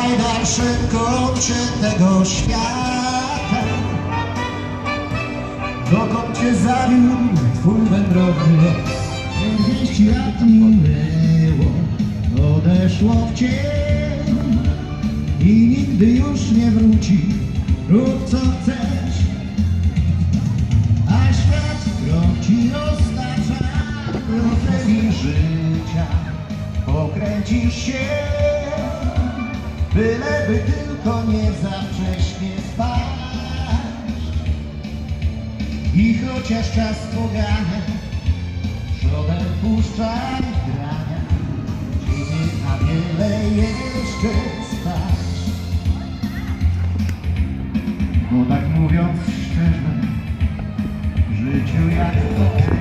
najdalszym kącie tego świata. Dokąd cię zawiódł twój wędrowny los? Czterdzieści lat minęło, odeszło w cień i nigdy już nie wróci. Rób co chcesz, a świat krok ci życia Pokręcisz się Byleby tylko nie za wcześnie spać. I chociaż czas pogania Przodem puszczaj grania. Dziś na wiele jeszcze stać bo tak mówiąc szczerze, w życiu jak to